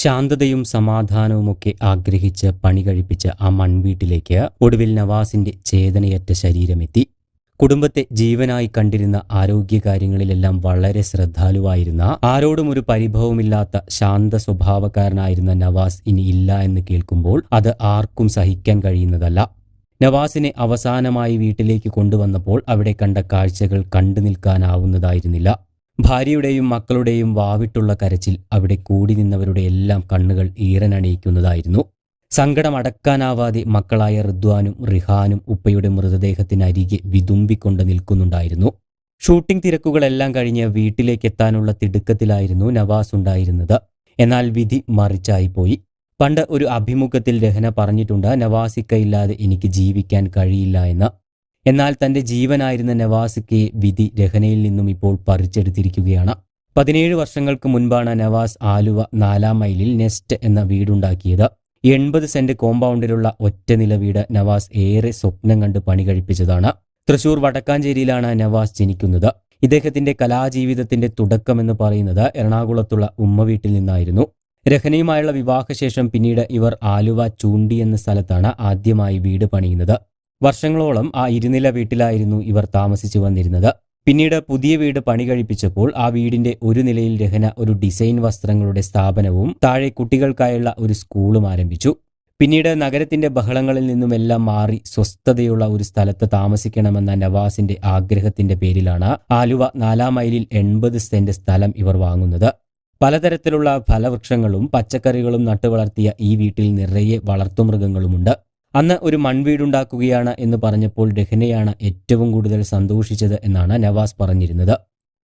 ശാന്തതയും സമാധാനവുമൊക്കെ ആഗ്രഹിച്ച് പണി കഴിപ്പിച്ച ആ മൺവീട്ടിലേക്ക് ഒടുവിൽ നവാസിന്റെ ചേതനയറ്റ ശരീരമെത്തി. കുടുംബത്തെ ജീവനായി കണ്ടിരുന്ന ആരോഗ്യകാര്യങ്ങളിലെല്ലാം വളരെ ശ്രദ്ധാലുവായിരുന്ന ആരോടും ഒരു പരിഭവമില്ലാത്ത ശാന്ത സ്വഭാവക്കാരനായിരുന്ന നവാസ് ഇനി ഇല്ല എന്ന് കേൾക്കുമ്പോൾ അത് ആർക്കും സഹിക്കാൻ കഴിയുന്നതല്ല. നവാസിനെ അവസാനമായി വീട്ടിലേക്ക് കൊണ്ടുവന്നപ്പോൾ അവിടെ കണ്ട കാഴ്ചകൾ കണ്ടു നിൽക്കാനാവുന്നതായിരുന്നില്ല. ഭാര്യയുടെയും മക്കളുടെയും വാവിട്ടുള്ള കരച്ചിൽ അവിടെ കൂടി നിന്നവരുടെ എല്ലാം കണ്ണുകൾ ഈറനണിയിക്കുന്നതായിരുന്നു സങ്കടമടക്കാനാവാതെ മക്കളായ റിദ്വാനും റിഹാനും ഉപ്പയുടെ മൃതദേഹത്തിനരികെ വിതുമ്പിക്കൊണ്ട് നിൽക്കുന്നുണ്ടായിരുന്നു. ഷൂട്ടിംഗ് തിരക്കുകളെല്ലാം കഴിഞ്ഞ് വീട്ടിലേക്കെത്താനുള്ള തിടുക്കത്തിലായിരുന്നു നവാസ് ഉണ്ടായിരുന്നത്. എന്നാൽ വിധി മറിച്ചായിപ്പോയി. പണ്ട് ഒരു അഭിമുഖത്തിൽ രഹന പറഞ്ഞിട്ടുണ്ട് നവാസിക്കയില്ലാതെ എനിക്ക് ജീവിക്കാൻ കഴിയില്ല എന്ന്. എന്നാൽ തന്റെ ജീവനായിരുന്ന നവാസിക്ക് വിധി രഹനയിൽ നിന്നും ഇപ്പോൾ പറിച്ചെടുത്തിരിക്കുകയാണ്. പതിനേഴ് വർഷങ്ങൾക്ക് മുൻപാണ് നവാസ് ആലുവ നാലാം മൈലിൽ നെസ്റ്റ് എന്ന വീടുണ്ടാക്കിയത്. എൺപത് സെന്റ് കോമ്പൗണ്ടിലുള്ള ഒറ്റ നില വീട് നവാസ് ഏറെ സ്വപ്നം കണ്ട് പണി കഴിപ്പിച്ചതാണ്. തൃശൂർ വടക്കാഞ്ചേരിയിലാണ് നവാസ് ജനിക്കുന്നത്. ഇദ്ദേഹത്തിന്റെ കലാജീവിതത്തിന്റെ തുടക്കം എന്ന് പറയുന്നത് എറണാകുളത്തുള്ള ഉമ്മ വീട്ടിൽ നിന്നായിരുന്നു. രഹനയുമായുള്ള വിവാഹശേഷം പിന്നീട് ഇവർ ആലുവ ചൂണ്ടി എന്ന സ്ഥലത്താണ് ആദ്യമായി വീട് പണിയുന്നത്. വർഷങ്ങളോളം ആ ഇരുനില വീട്ടിലായിരുന്നു ഇവർ താമസിച്ചു വന്നിരുന്നത്. പിന്നീട് പുതിയ വീട് പണി കഴിപ്പിച്ചപ്പോൾ ആ വീടിന്റെ ഒരു നിലയിൽ രഹന ഒരു ഡിസൈൻ വസ്ത്രങ്ങളുടെ സ്ഥാപനവും താഴെ കുട്ടികൾക്കായുള്ള ഒരു സ്കൂളും ആരംഭിച്ചു. പിന്നീട് നഗരത്തിന്റെ ബഹളങ്ങളിൽ നിന്നുമെല്ലാം മാറി സ്വസ്ഥതയുള്ള ഒരു സ്ഥലത്ത് താമസിക്കണമെന്ന നവാസിന്റെ ആഗ്രഹത്തിന്റെ പേരിലാണ് ആലുവ നാലാം മൈലിൽ എൺപത് സെന്റ് സ്ഥലം ഇവർ വാങ്ങുന്നത്. പലതരത്തിലുള്ള ഫലവൃക്ഷങ്ങളും പച്ചക്കറികളും നട്ടുവളർത്തിയ ഈ വീട്ടിൽ നിറയെ വളർത്തുമൃഗങ്ങളുമുണ്ട് അന്ന് ഒരു മൺവീടുണ്ടാക്കുകയാണ് എന്ന് പറഞ്ഞപ്പോൾ ഡെഹ്നയാണ് ഏറ്റവും കൂടുതൽ സന്തോഷിച്ചത് എന്നാണ് നവാസ് പറഞ്ഞിരുന്നത്.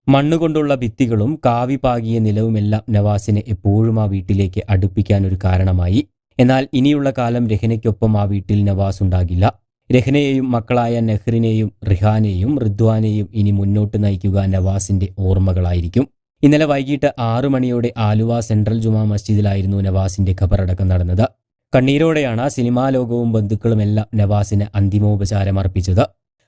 മണ്ണുകൊണ്ടുള്ള ഭിത്തികളും കാവി പാകിയ നിലവുമെല്ലാം നവാസിനെ എപ്പോഴും ആ വീട്ടിലേക്ക് അടുപ്പിക്കാൻ ഒരു കാരണമായി. എന്നാൽ ഇനിയുള്ള കാലം രഹനയ്ക്കൊപ്പം ആ വീട്ടിൽ നവാസ് ഉണ്ടാകില്ല. രഹ്നയെയും മക്കളായ നെഹ്റിനെയും റിഹാനെയും റിദ്വാനെയും ഇനി മുന്നോട്ട് നയിക്കുക നവാസിന്റെ ഓർമ്മകളായിരിക്കും. ഇന്നലെ വൈകിട്ട് ആറു മണിയോടെ ആലുവ സെൻട്രൽ ജുമാ മസ്ജിദിലായിരുന്നു നവാസിന്റെ ഖബറടക്കം നടന്നത്. കണ്ണീരോടെയാണ് സിനിമാ ലോകവും ബന്ധുക്കളും എല്ലാം നവാസിന് അന്തിമോപചാരം അർപ്പിച്ചത്.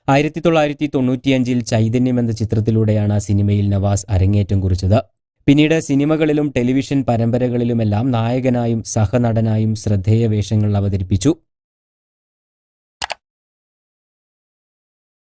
ആയിരത്തി തൊള്ളായിരത്തി തൊണ്ണൂറ്റിയഞ്ചിൽ ചൈതന്യം എന്ന ചിത്രത്തിലൂടെയാണ് സിനിമയിൽ നവാസ് അരങ്ങേറ്റം കുറിച്ചത്. പിന്നീട് സിനിമകളിലും ടെലിവിഷൻ പരമ്പരകളിലുമെല്ലാം നായകനായും സഹനടനായും ശ്രദ്ധേയ വേഷങ്ങൾ അവതരിപ്പിച്ചു.